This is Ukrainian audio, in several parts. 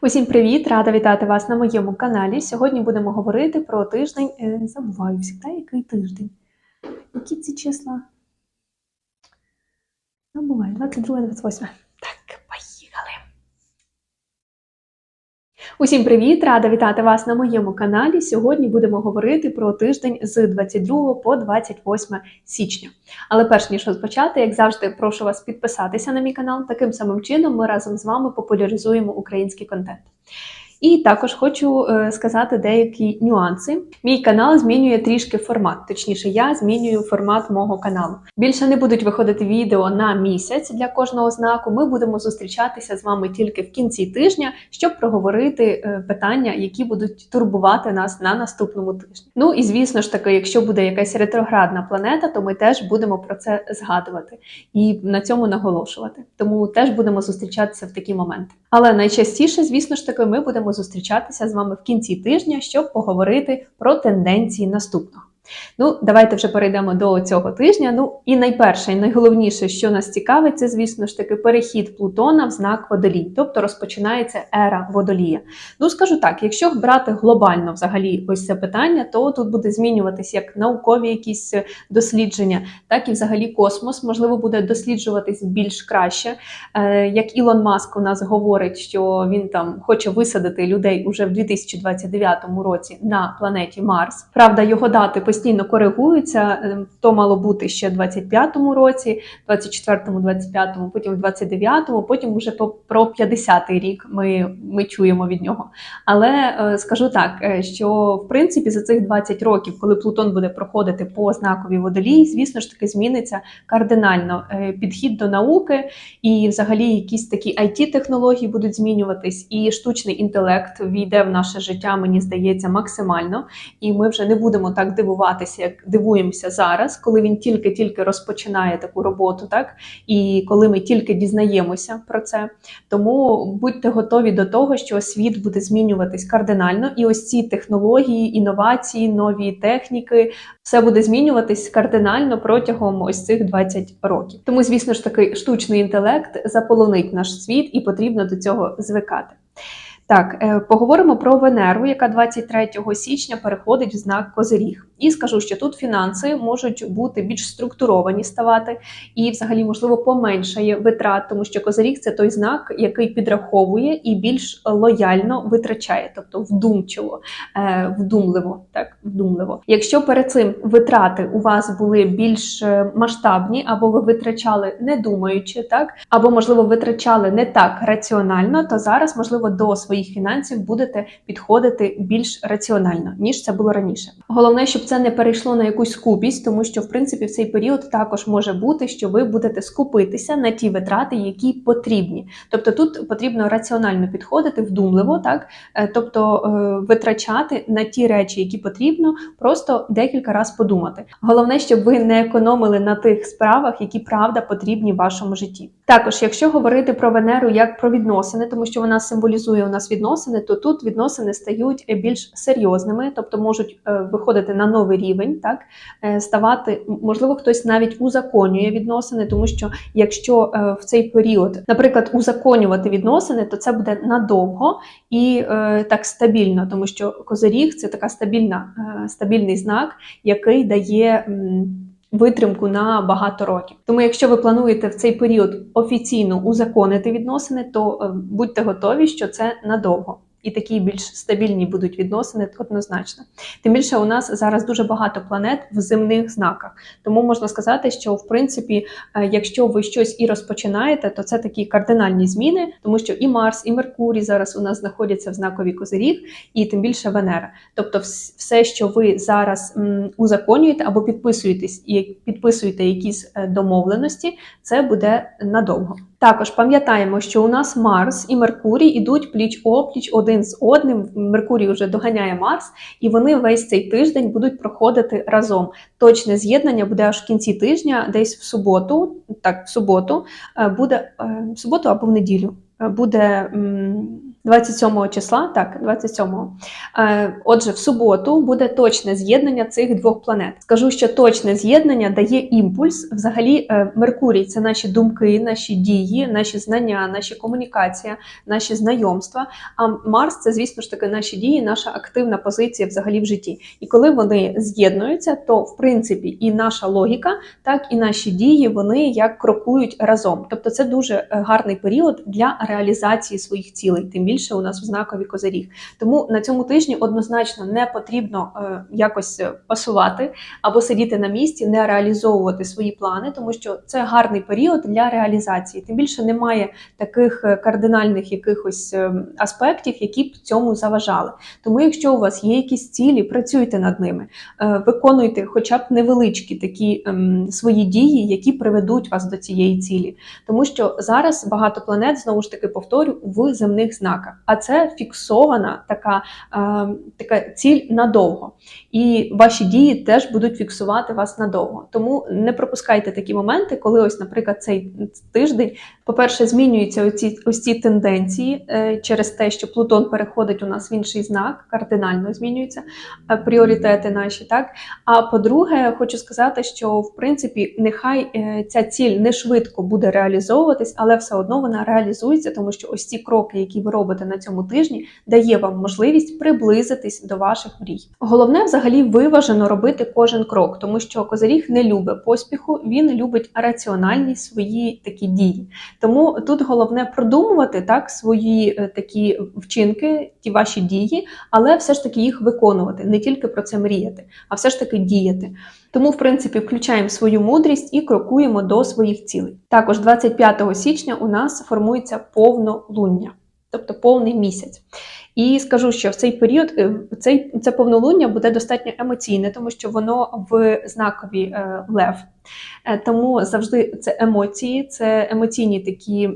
Усім привіт! Рада вітати вас на моєму каналі. Сьогодні будемо говорити про тиждень. е, Забуваю завжди, який тиждень. Які ці числа? Забуваю, 22, 28. Так, поїхали. Усім привіт! Рада вітати вас на моєму каналі. Сьогодні будемо говорити про тиждень з 22 по 28 січня. Але перш ніж розпочати, як завжди, прошу вас підписатися на мій канал. Таким самим чином ми разом з вами популяризуємо український контент. І також хочу е, сказати деякі нюанси. Мій канал змінює трішки формат, точніше, я змінюю формат мого каналу. Більше не будуть виходити відео на місяць для кожного знаку. Ми будемо зустрічатися з вами тільки в кінці тижня, щоб проговорити е, питання, які будуть турбувати нас на наступному тижні. Ну і звісно ж таки, якщо буде якась ретроградна планета, то ми теж будемо про це згадувати і на цьому наголошувати. Тому теж будемо зустрічатися в такі моменти. Але найчастіше, звісно ж таки, ми будемо зустрічатися з вами в кінці тижня, щоб поговорити про тенденції наступного. Ну, давайте вже перейдемо до цього тижня. Ну і найперше, і найголовніше, що нас цікавить, це, звісно ж таки, перехід Плутона в знак водолій, тобто розпочинається ера водолія. Ну, скажу так, якщо брати глобально взагалі ось це питання, то тут буде змінюватись як наукові якісь дослідження, так і взагалі космос можливо буде досліджуватись більш краще. Е, Як Ілон Маск у нас говорить, що він там хоче висадити людей уже в 2029 році на планеті Марс. Правда, його дати постійно коригуються. Е, То мало бути ще в 25-му році, 24-му, 25-му, потім в 29-му, потім вже про 50-й рік ми, ми чуємо від нього. Але е, скажу так, е, що в принципі за цих 20 років, коли Плутон буде проходити по знаковій водолії, звісно ж таки зміниться кардинально підхід до науки, і взагалі якісь такі it технології будуть змінюватись, і штучний інтелект війде в наше життя, мені здається, максимально. І ми вже не будемо так дивуватися, як дивуємося зараз, коли він тільки-тільки розпочинає таку роботу, так і коли ми тільки дізнаємося про це. Тому будьте готові до того, що світ буде змінюватись кардинально, і ось ці технології, інновації, нові техніки, все буде змінюватись кардинально протягом ось цих 20 років. Тому, звісно ж, таки штучний інтелект заполонить наш світ, і потрібно до цього звикати. Так, е, поговоримо про Венеру, яка 23 січня переходить в знак Козиріг. І скажу, що тут фінанси можуть бути більш структуровані ставати, і взагалі, можливо, поменшає витрат, тому що Козиріг це той знак, який підраховує і більш лояльно витрачає, тобто вдумчиво, е, вдумливо. Так, вдумливо. Якщо перед цим витрати у вас були більш е, масштабні, або ви витрачали не думаючи, так або можливо витрачали не так раціонально, то зараз, можливо, до своїх фінансів будете підходити більш раціонально, ніж це було раніше. Головне, щоб це не перейшло на якусь скупість, тому що в принципі в цей період також може бути, що ви будете скупитися на ті витрати, які потрібні. Тобто тут потрібно раціонально підходити, вдумливо, так Е, тобто е, витрачати на ті речі, які потрібно, просто декілька разів подумати. Головне, щоб ви не економили на тих справах, які правда потрібні в вашому житті. Також, якщо говорити про Венеру як про відносини, тому що вона символізує у нас відносини, то тут відносини стають більш серйозними, тобто можуть е, виходити на новий рівень, так е, ставати, можливо, хтось навіть узаконює відносини, тому що якщо е, в цей період, наприклад, узаконювати відносини, то це буде надовго і е, так стабільно, тому що козиріг це така стабільна, стабільний знак, який дає. Витримку на багато років. Тому, якщо ви плануєте в цей період офіційно узаконити відносини, то будьте готові, що це надовго. І такі більш стабільні будуть відносини однозначно. Тим більше у нас зараз дуже багато планет в земних знаках. Тому можна сказати, що в принципі, е, якщо ви щось і розпочинаєте, то це такі кардинальні зміни, тому що і Марс, і Меркурій зараз у нас знаходяться в знаковій козиріг, і тим більше Венера. Тобто, все, що ви зараз узаконюєте або підписуєтесь і підписуєте якісь е, домовленості, це буде надовго. Також пам'ятаємо, що у нас Марс і Меркурій ідуть пліч опліч один з одним. Меркурій вже доганяє Марс, і вони весь цей тиждень будуть проходити разом. Точне з'єднання буде аж в кінці тижня, десь в суботу. Так, в суботу е, буде е, в суботу або в неділю. е, Буде 27 числа, так, 27-го. Е, Отже, в суботу буде точне з'єднання цих двох планет. Скажу, що точне з'єднання дає імпульс. Взагалі, е, Меркурій це наші думки, наші дії, наші знання, наші комунікація, наші знайомства. А Марс це, звісно ж таки, наші дії, наша активна позиція взагалі в житті. І коли вони з'єднуються, то в принципі і наша логіка, так і наші дії вони як крокують разом. Тобто, це дуже гарний період для реалізації своїх цілей. Тим більше у нас в знакові козиріг. Тому на цьому тижні однозначно не потрібно е, якось е, пасувати або сидіти на місці, не реалізовувати свої плани, тому що це гарний період для реалізації. Тим більше немає таких е, кардинальних якихось аспектів, які б цьому заважали. Тому, якщо у вас є якісь цілі, працюйте над ними, виконуйте хоча б невеличкі такі ем, свої дії, які приведуть вас до цієї цілі. Тому що зараз багато планет знову ж таки повторю в земних знаках, а це фіксована така, е, така ціль надовго. І ваші дії теж будуть фіксувати вас надовго. Тому не пропускайте такі моменти, коли ось, наприклад, цей тиждень, по-перше, змінюються оці ось ці тенденції е, через те, що Плутон переходить у нас в інший знак, кардинально змінюються е, пріоритети наші. Так а по-друге, хочу сказати, що в принципі нехай е, ця ціль не швидко буде реалізовуватись, але все одно вона реалізується, тому що ось ці кроки, які ви робите на цьому тижні, дає вам можливість приблизитись до ваших мрій. Головне, взагалі, виважено робити кожен крок, тому що козиріг не любить поспіху, він любить раціональні свої такі дії. Тому тут головне продумувати так свої е, такі вчинки, ті ваші дії, але все ж таки їх виконувати, не тільки про це мріяти, а все ж таки діяти. Тому, в принципі, включаємо свою мудрість і крокуємо до своїх цілей. Також 25 січня у нас формується повнолуння, тобто повний місяць. І скажу, що в цей період е, цей це повнолуння буде достатньо емоційне, тому що воно в знакові е, лев. Е, Тому завжди це емоції, це емоційні такі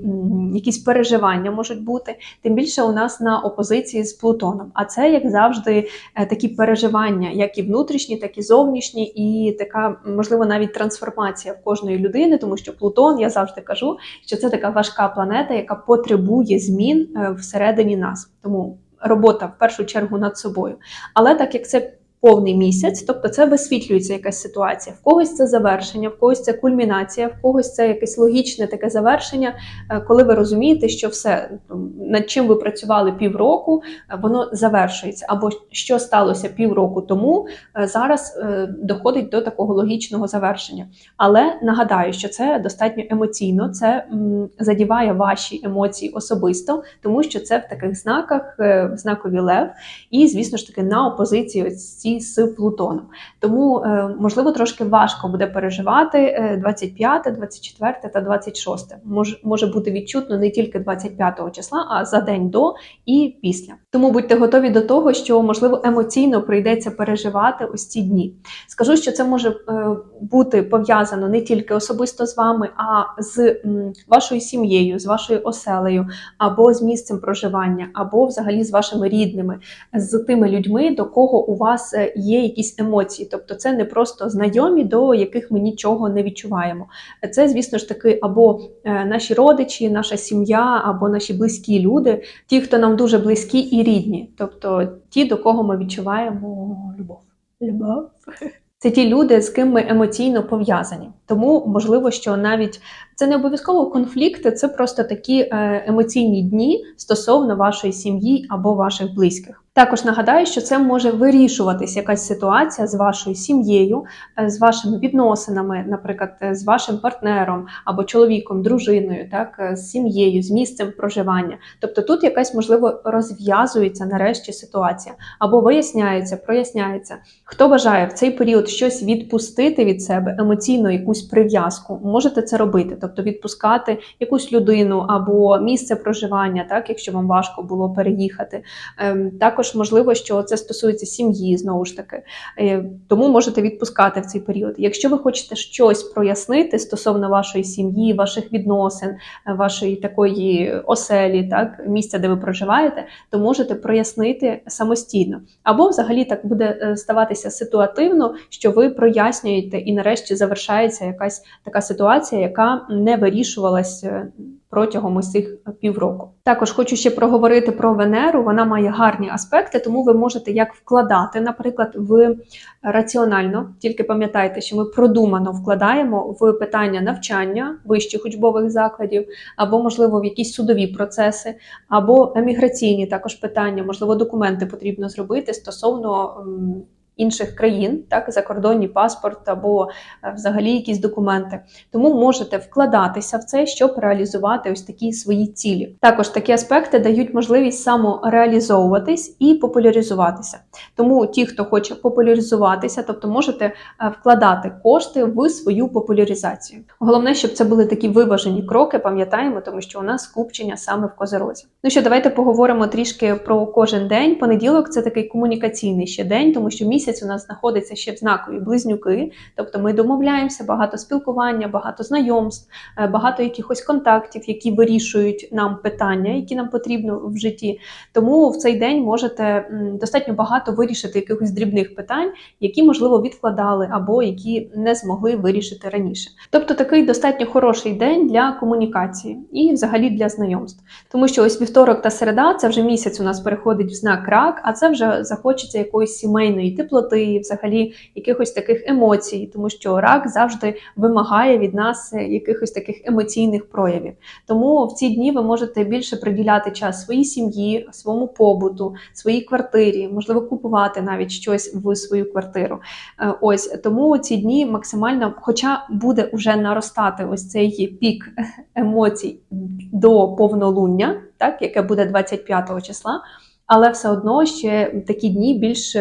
якісь переживання можуть бути. Тим більше у нас на опозиції з Плутоном. А це, як завжди, е, такі переживання, як і внутрішні, так і зовнішні, і така, можливо, навіть трансформація в кожної людини, тому що Плутон, я завжди кажу, що це така важка планета, яка потребує змін е, всередині нас. Тому робота в першу чергу над собою. Але так як це повний місяць, тобто це висвітлюється якась ситуація. В когось це завершення, в когось це кульмінація, в когось це якесь логічне таке завершення, е, коли ви розумієте, що все над чим ви працювали півроку, е, воно завершується. Або що сталося півроку тому, е, зараз доходить до такого логічного завершення. Але нагадаю, що це достатньо емоційно, це задіває ваші емоції особисто, тому що це в таких знаках, в знакові лев, і, звісно ж таки, на опозиції ось ці з Плутоном. Тому, е, можливо, трошки важко буде переживати е, 25, 24 та 26. Може, може бути відчутно не тільки 25 числа, а за день до і після. Тому будьте готові до того, що можливо емоційно прийдеться переживати ось ці дні. Скажу, що це може е, бути пов'язано не тільки особисто з вами, а з вашою сім'єю, з вашою оселею, або з місцем проживання, або взагалі з вашими рідними, з тими людьми, до кого у вас е, є якісь емоції. Тобто це не просто знайомі, до яких ми нічого не відчуваємо. Це, звісно ж таки, або е, наші родичі, наша сім'я, або наші близькі люди, ті, хто нам дуже близькі і рідні, тобто ті, до кого ми відчуваємо любов. Любов. Це ті люди, з ким ми емоційно пов'язані. Тому можливо, що навіть це не обов'язково конфлікти, це просто такі е, емоційні дні стосовно вашої сім'ї або ваших близьких. Також нагадаю, що це може вирішуватись якась ситуація з вашою сім'єю, е, з вашими відносинами, наприклад, е, з вашим партнером або чоловіком, дружиною, так з сім'єю, з місцем проживання. Тобто тут якась можливо розв'язується нарешті ситуація або виясняється, проясняється. Хто бажає в цей період щось відпустити від себе, емоційно якусь прив'язку, можете це робити, тобто відпускати якусь людину або місце проживання, так якщо вам важко було переїхати. Ем, Також можливо, що це стосується сім'ї, знову ж таки, Е, тому можете відпускати в цей період. Якщо ви хочете щось прояснити стосовно вашої сім'ї, ваших відносин, е, вашої такої оселі, так місця, де ви проживаєте, то можете прояснити самостійно. Або взагалі так буде е, ставатися ситуативно, що ви прояснюєте і нарешті завершається якась така ситуація, яка не вирішувалась е, протягом цих півроку. Також хочу ще проговорити про Венеру. Вона має гарні аспекти, тому ви можете як вкладати, наприклад, в раціонально. Тільки пам'ятайте, що ми продумано вкладаємо в питання навчання вищих учбових закладів, або, можливо, в якісь судові процеси, або еміграційні також питання, можливо, документи потрібно зробити стосовно. Інших країн, так, закордонний паспорт або е, взагалі якісь документи. Тому можете вкладатися в це, щоб реалізувати ось такі свої цілі. Також такі аспекти дають можливість самореалізовуватись і популяризуватися. Тому ті, хто хоче популяризуватися, тобто можете е, вкладати кошти в свою популяризацію. Головне, щоб це були такі виважені кроки, пам'ятаємо, тому що у нас скупчення саме в козерозі. Ну що, давайте поговоримо трішки про кожен день. Понеділок це такий комунікаційний ще день, тому що місяць у нас знаходиться ще в знакові близнюки, тобто ми домовляємося, багато спілкування, багато знайомств, е, багато якихось контактів, які вирішують нам питання, які нам потрібно в житті. Тому в цей день можете достатньо багато вирішити якихось дрібних питань, які можливо відкладали або які не змогли вирішити раніше. Тобто такий достатньо хороший день для комунікації і взагалі для знайомств. Тому що ось вівторок та середа це вже місяць у нас переходить в знак рак, а це вже захочеться якоїсь сімейної теплоти, взагалі якихось таких емоцій, тому що рак завжди вимагає від нас е, якихось таких емоційних проявів. Тому в ці дні ви можете більше приділяти час своїй сім'ї, своєму побуту, своїй квартирі, можливо, купувати навіть щось в свою квартиру. Е, Ось тому ці дні максимально, хоча буде вже наростати ось цей пік емоцій до повнолуння, так яке буде 25 числа, але все одно ще такі дні більш,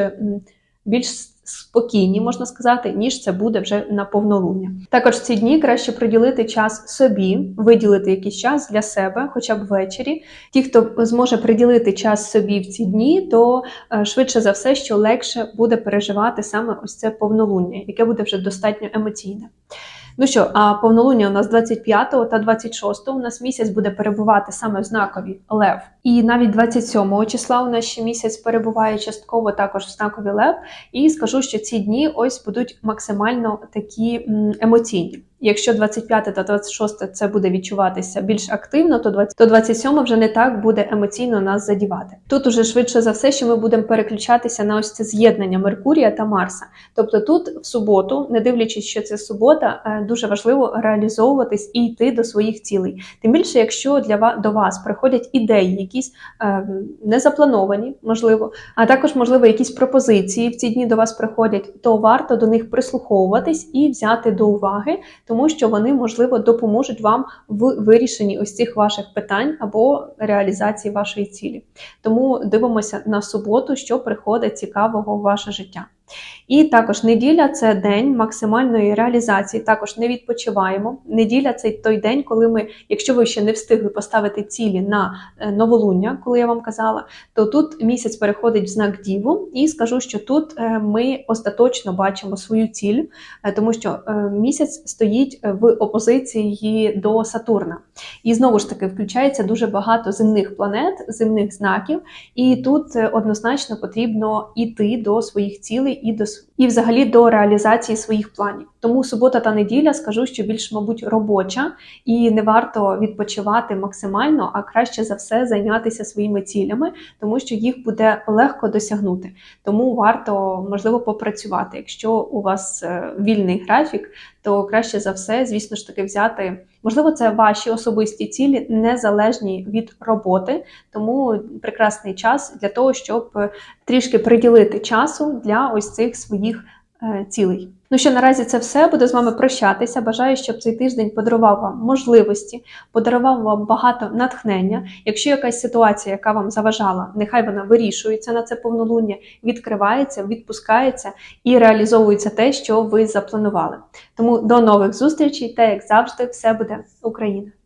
більш спокійні, можна сказати, ніж це буде вже на повнолуння. Також ці дні краще приділити час собі, виділити якийсь час для себе, хоча б ввечері. Ті, хто зможе приділити час собі в ці дні, то е, швидше за все, що легше буде переживати саме ось це повнолуння, яке буде вже достатньо емоційне. Ну що, а повнолуння у нас 25 та 26 у нас місяць буде перебувати саме в знакові Лев. І навіть 27 числа у нас ще місяць перебуває частково також в знакові Лев. І скажу, що ці дні ось будуть максимально такі емоційні. Якщо 25 та 26 це буде відчуватися більш активно, то 20, то 27 вже не так буде емоційно нас задівати. Тут уже швидше за все, що ми будемо переключатися на ось це з'єднання Меркурія та Марса. Тобто тут в суботу, не дивлячись, що це субота, е, дуже важливо реалізовуватись і йти до своїх цілей. Тим більше, якщо для вас до вас приходять ідеї, якісь е, незаплановані, можливо, а також можливо якісь пропозиції в ці дні до вас приходять, то варто до них прислуховуватись і взяти до уваги тому що вони, можливо, допоможуть вам в вирішенні ось цих ваших питань або реалізації вашої цілі. Тому дивимося на суботу, що приходить цікавого в ваше життя. І також неділя це день максимальної реалізації. Також не відпочиваємо. Неділя це той день, коли ми, якщо ви ще не встигли поставити цілі на е, новолуння, коли я вам казала, то тут місяць переходить в знак Діву, і скажу, що тут е, ми остаточно бачимо свою ціль, е, тому що місяць стоїть в опозиції до Сатурна. І знову ж таки включається дуже багато земних планет, земних знаків, і тут однозначно потрібно йти до своїх цілей і до і взагалі до реалізації своїх планів. Тому субота та неділя скажу, що більш, мабуть, робоча, і не варто відпочивати максимально, а краще за все зайнятися своїми цілями, тому що їх буде легко досягнути. Тому варто можливо попрацювати. Якщо у вас е, вільний графік, то краще за все, звісно ж таки, взяти. Можливо, це ваші особисті цілі, незалежні від роботи, тому прекрасний час для того, щоб е, трішки приділити часу для ось цих своїх е, цілей. Ну що наразі це все. Буду з вами прощатися. Бажаю, щоб цей тиждень подарував вам можливості, подарував вам багато натхнення. Якщо якась ситуація, яка вам заважала, нехай вона вирішується на це повнолуння, відкривається, відпускається і реалізовується те, що ви запланували. Тому до нових зустрічей та як завжди, все буде Україна!